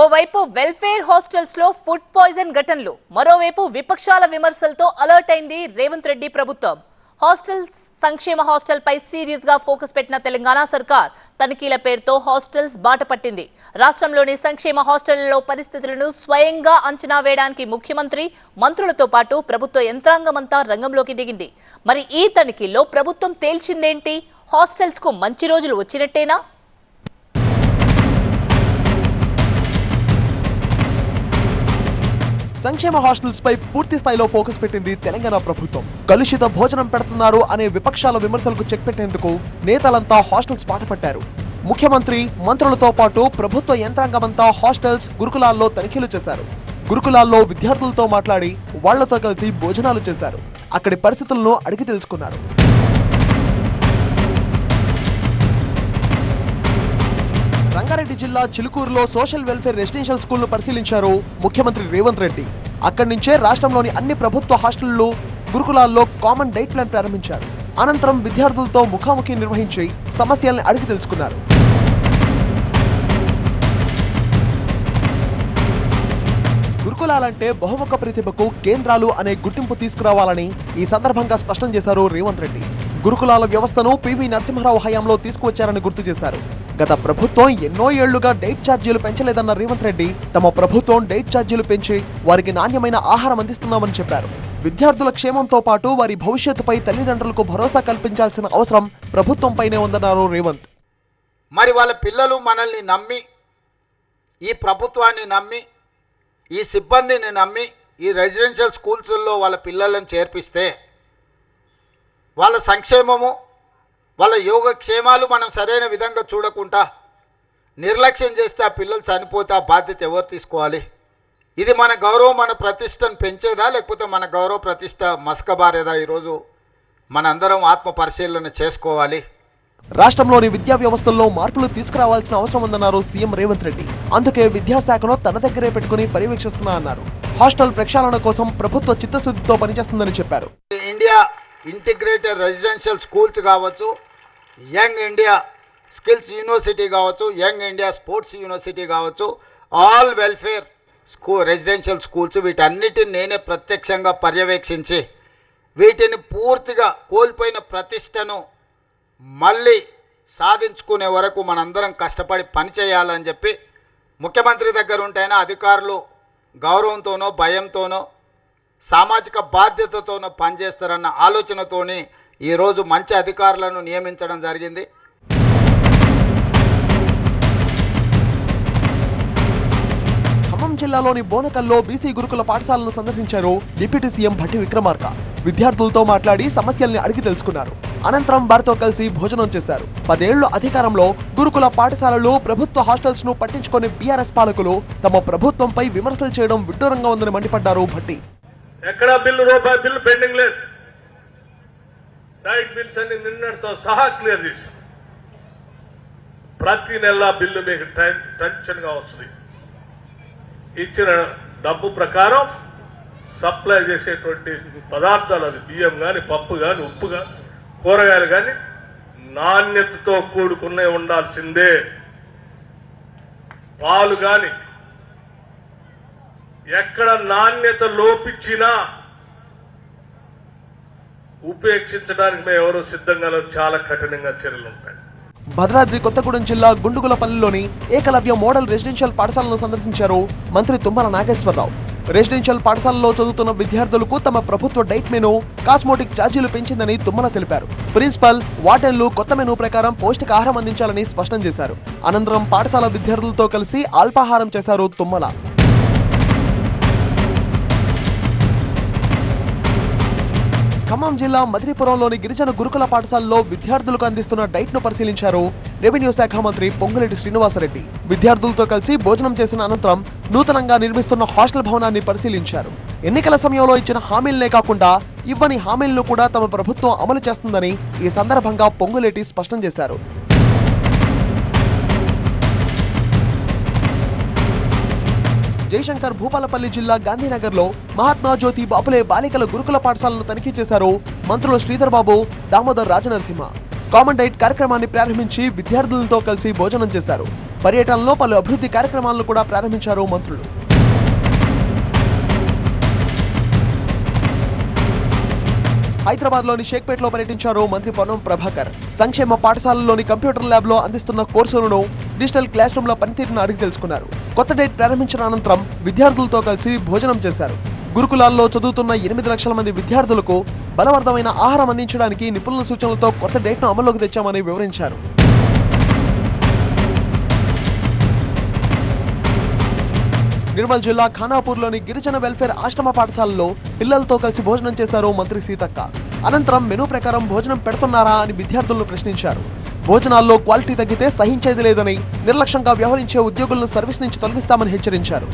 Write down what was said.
ఓవైపు వెల్ఫేర్ హాస్టల్స్లో food poison ఘటనలు మరోవైపు విపక్షాల విమర్శలతో అలర్ట్ అయింది రేవంత్ రెడ్డి ప్రభుత్వం. హాస్టల్స్ సంక్షేమ హాస్టల్ పై సీరియస్గా ఫోకస్ పెట్టిన తెలంగాణ సర్కార్ తనిఖీల పేరుతో హాస్టల్స్ బాట పట్టింది. రాష్ట్రంలోని సంక్షేమ హాస్టళ్ళలో పరిస్థితులను స్వయంగా అంచనా వేయడానికి ముఖ్యమంత్రి మంత్రులతో పాటు ప్రభుత్వ యంత్రాంగమంతా రంగంలోకి దిగింది. మరి ఈ తనిఖీల్లో ప్రభుత్వం తేల్చిందేంటి? హాస్టల్స్కు మంచి రోజులు వచ్చినట్టేనా? సంక్షేమ హాస్టల్స్ పై పూర్తి స్థాయిలో ఫోకస్ పెట్టింది తెలంగాణ ప్రభుత్వం. కలుషిత భోజనం పెడుతున్నారు అనే విపక్షాల విమర్శలకు చెక్ పెట్టేందుకు నేతలంతా హాస్టల్స్ పాటపట్టారు ముఖ్యమంత్రి మంత్రులతో పాటు ప్రభుత్వ యంత్రాంగమంతా హాస్టల్స్ గురుకులాల్లో తనిఖీలు చేశారు. గురుకులాల్లో విద్యార్థులతో మాట్లాడి వాళ్ళతో కలిసి భోజనాలు చేశారు. అక్కడి పరిస్థితులను అడిగి తెలుసుకున్నారు. జిల్లా చిలుకూరులో సోషల్ వెల్ఫేర్ రెసిడెన్షియల్ స్కూల్ను పరిశీలించారు ముఖ్యమంత్రి రేవంత్ రెడ్డి. అక్కడి నుంచే రాష్ట్రంలోని అన్ని ప్రభుత్వ హాస్టళ్ళు గురుకులాల్లో కామన్ డైట్ ప్లాన్ ప్రారంభించారు. అనంతరం విద్యార్థులతో ముఖాముఖి నిర్వహించి సమస్యల్ని అడిగి తెలుసుకున్నారు. గురుకులాలంటే బహుముఖ ప్రతిభకు కేంద్రాలు అనే గుర్తింపు తీసుకురావాలని ఈ సందర్భంగా స్పష్టం చేశారు రేవంత్ రెడ్డి. గురుకులాల వ్యవస్థను పివి నరసింహారావు హయాంలో తీసుకువచ్చారని గుర్తు చేశారు. గత ప్రభుత్వం ఎన్నో ఏళ్ళుగా డైట్ ఛార్జీలు పెంచలేదన్న రేవంత్ రెడ్డి తమ ప్రభుత్వం డైట్ ఛార్జీలు పెంచి వారికి నాణ్యమైన ఆహారం అందిస్తున్నామని చెప్పారు. విద్యార్థుల క్షేమంతో పాటు వారి భవిష్యత్తుపై తల్లిదండ్రులకు భరోసా కల్పించాల్సిన అవసరం ప్రభుత్వంపైనే ఉందన్నారు రేవంత్. మరి వాళ్ళ పిల్లలు మనల్ని నమ్మి ఈ ప్రభుత్వాన్ని నమ్మి ఈ సిబ్బందిని నమ్మి ఈ రెసిడెన్షియల్ స్కూల్స్లో వాళ్ళ పిల్లలను చేర్పిస్తే వాళ్ళ సంక్షేమము వాళ్ళ యోగక్షేమాలు మనం సరైన విధంగా చూడకుండా నిర్లక్ష్యం చేస్తే ఆ పిల్లలు చనిపోతే ఆ బాధ్యత ఎవరు తీసుకోవాలి? ఇది మన గౌరవం మన ప్రతిష్టను పెంచేదా? లేకపోతే మన గౌరవ ప్రతిష్ట మసకబారేదా ఈరోజు? మనందరం ఆత్మ పరిశీలన చేసుకోవాలి. రాష్ట్రంలోని విద్యా వ్యవస్థల్లో మార్పులు తీసుకురావాల్సిన అవసరం ఉందన్నారు సీఎం రేవంత్ రెడ్డి. అందుకే విద్యాశాఖను తన దగ్గరే పెట్టుకుని పర్యవేక్షిస్తున్నా అన్నారు. హాస్టల్ ప్రక్షాళన కోసం ప్రభుత్వ చిత్తశుద్ధితో పనిచేస్తుందని చెప్పారు. ఇండియా ఇంటిగ్రేటెడ్ రెసిడెన్షియల్ స్కూల్స్ కావచ్చు యంగ్ ఇండియా స్కిల్స్ యూనివర్సిటీ కావచ్చు యంగ్ ఇండియా స్పోర్ట్స్ యూనివర్సిటీ కావచ్చు all welfare school residential schools వీటన్నిటిని నేనే ప్రత్యక్షంగా పర్యవేక్షించి వీటిని పూర్తిగా కోల్పోయిన ప్రతిష్టను మళ్ళీ సాధించుకునే వరకు మనందరం కష్టపడి పనిచేయాలని చెప్పి ముఖ్యమంత్రి దగ్గర ఉంటేనే అధికారులు గౌరవంతోనో భయంతోనో సామాజిక బాధ్యతతోనో పనిచేస్తారన్న ఆలోచనతోనే ఈరోజు మంచి అధికారులను నియమించడం జరిగింది. ఖమ్మం జిల్లాలోని బోనకల్లో బీసీ గురుకుల పాఠశాలను సందర్శించారు డిప్యూటీ సీఎం భట్టి విక్రమార్క. విద్యార్థులతో మాట్లాడి సమస్యల్ని అడిగి తెలుసుకున్నారు. అనంతరం వారితో కలిసి భోజనం చేశారు. పదేళ్ళు అధికారంలో గురుకుల పాఠశాలలు ప్రభుత్వ హాస్టల్స్ను పట్టించుకుని బీఆర్ఎస్ పాలకులు తమ ప్రభుత్వంపై విమర్శలు చేయడం విడ్డూరంగా ఉందని మండిపడ్డారు భట్టి. ఎక్కడ బిల్లు రూపాయి బిల్లు పెండింగ్ లేదు. డైట్ బిల్స్ అన్ని నిన్నటితో సహా క్లియర్ చేశాం. ప్రతి నెల బిల్లు మీకు టైం టెన్షన్గా వస్తుంది. ఇచ్చిన డబ్బు ప్రకారం సప్లై చేసేటువంటి పదార్థాలు అది బియ్యం కానీ పప్పు కానీ ఉప్పు కానీ కూరగాయలు కానీ నాణ్యతతో కూడుకునే ఉండాల్సిందే. పాలు కానీ ఎక్కడ నాణ్యత లోపించినా ఉపేక్షించడానికి మేము ఎవరు సిద్ధంగా చాలా కఠినంగా చర్యలు ఉంటాయి. భద్రాద్రి కొత్తగూడెం జిల్లా గుండుగులపల్లిలోని ఏకలవ్య మోడల్ రెసిడెన్షియల్ పాఠశాలను సందర్శించారు మంత్రి తుమ్మల నాగేశ్వరరావు. రెసిడెన్షియల్ పాఠశాలలో చదువుతున్న విద్యార్థులకు తమ ప్రభుత్వ డైట్ మెను కాస్మోటిక్ ఛార్జీలు పెంచిందని తుమ్మల తెలిపారు. ప్రిన్సిపల్ వార్డెన్లు కొత్త మెనూ ప్రకారం పౌష్టికాహారం అందించాలని స్పష్టం చేశారు. అనంతరం పాఠశాల విద్యార్థులతో కలిసి అల్పాహారం చేశారు తుమ్మల. ఖమ్మం జిల్లా మదిరిపురంలోని గిరిజన గురుకుల పాఠశాలలో విద్యార్థులకు అందిస్తున్న డైట్ను పరిశీలించారు రెవెన్యూ శాఖ మంత్రి పొంగులేటి శ్రీనివాసరెడ్డి. విద్యార్థులతో కలిసి భోజనం చేసిన అనంతరం నూతనంగా నిర్మిస్తున్న హాస్టల్ భవనాన్ని పరిశీలించారు. ఎన్నికల సమయంలో ఇచ్చిన హామీలనే కాకుండా ఇవ్వని హామీలను కూడా తమ ప్రభుత్వం అమలు చేస్తుందని ఈ సందర్భంగా పొంగులేటి స్పష్టం చేశారు. జయశంకర్ భూపాలపల్లి జిల్లా గాంధీనగర్లో మహాత్మా జ్యోతి బాపులే బాలికల గురుకుల పాఠశాలను తనిఖీ చేశారు మంత్రులు శ్రీధర్ బాబు దామోదర్ రాజనరసింహ. కామన్ డైట్ కార్యక్రమాన్ని ప్రారంభించి విద్యార్థులతో కలిసి భోజనం చేశారు. పర్యటనలో పలు అభివృద్ధి కార్యక్రమాలను కూడా ప్రారంభించారు మంత్రులు. హైదరాబాద్లోని పర్యటించారు మంత్రి పొన్నం ప్రభాకర్. సంక్షేమ పాఠశాలలోని కంప్యూటర్ ల్యాబ్లో అందిస్తున్న కోర్సులను డిజిటల్ క్లాస్ రూమ్లో పనితీరును అడిగి తెలుసుకున్నారు. కొత్త డేట్ ప్రారంభించిన అనంతరం విద్యార్థులతో కలిసి భోజనం చేశారు. గురుకులాల్లో చదువుతున్న ఎనిమిది లక్షల మంది విద్యార్థులకు బలవర్ధమైన ఆహారం అందించడానికి నిపుణుల సూచనలతో కొత్త డేట్ను అమల్లోకి తెచ్చామని వివరించారు. నిర్మల్ జిల్లా ఖానాపూర్లోని గిరిజన వెల్ఫేర్ ఆశ్రమ పాఠశాలలో పిల్లలతో కలిసి భోజనం చేశారు మంత్రి సీతక్క. అనంతరం మెనూ ప్రకారం భోజనం పెడుతున్నారా అని విద్యార్థులను ప్రశ్నించారు. భోజనాల్లో క్వాలిటీ తగ్గితే సహించేది లేదని నిర్లక్ష్యంగా వ్యవహరించే ఉద్యోగులను సర్వీస్ నుంచి తొలగిస్తామని హెచ్చరించారు.